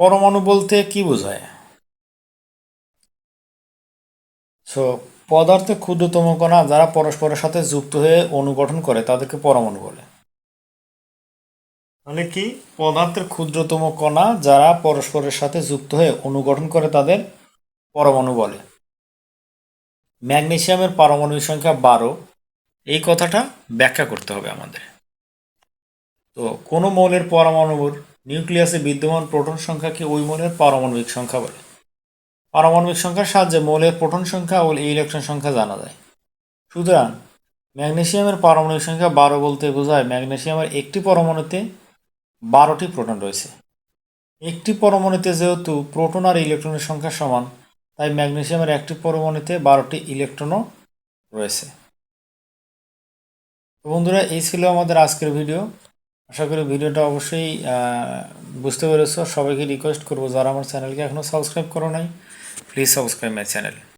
পরমাণু বলতে কি বোঝায়? সো পদার্থের ক্ষুদ্রতম কণা যারা পরস্পরের সাথে যুক্ত হয়ে অনুগঠন করে তাদেরকে পরমাণু বলে। তাহলে কি? পদার্থের ক্ষুদ্রতম কণা যারা পরস্পরের সাথে যুক্ত হয়ে অনুগঠন করে তাদের পরমাণু বলে। ম্যাগনেসিয়ামের পারমাণবিক সংখ্যা বারো। এই কথাটা ব্যাখ্যা করতে হবে আমাদের। তো, কোনো মৌলের পরমাণুর নিউক্লিয়াসে বিদ্যমান প্রোটন সংখ্যাকে ওই মৌলের পারমাণবিক সংখ্যা বলে। পারমাণবিক সংখ্যার সাহায্যে মৌলের প্রোটন সংখ্যা ও ইলেকট্রন সংখ্যা জানা যায়। সুতরাং ম্যাগনেশিয়ামের পারমাণবিক সংখ্যা বারো বলতে বোঝায় ম্যাগনেশিয়ামের একটি পরমাণুতে বারোটি প্রোটন রয়েছে। একটি পরমাণুতে যেহেতু প্রোটন আর ইলেকট্রনের সংখ্যা সমান, তাই ম্যাগনেসিয়ামের একটি পরমাণুতে বারোটি ইলেকট্রনও রয়েছে। বন্ধুরা, এই ছিল আমাদের আজকের ভিডিও। আশা করি ভিডিওটা অবশ্যই বুঝতে পেরেছ। সবাইকে রিকোয়েস্ট করব, যারা আমার চ্যানেলকে এখনও সাবস্ক্রাইব করো নাই প্লিজ সাবস্ক্রাইব মাই চ্যানেল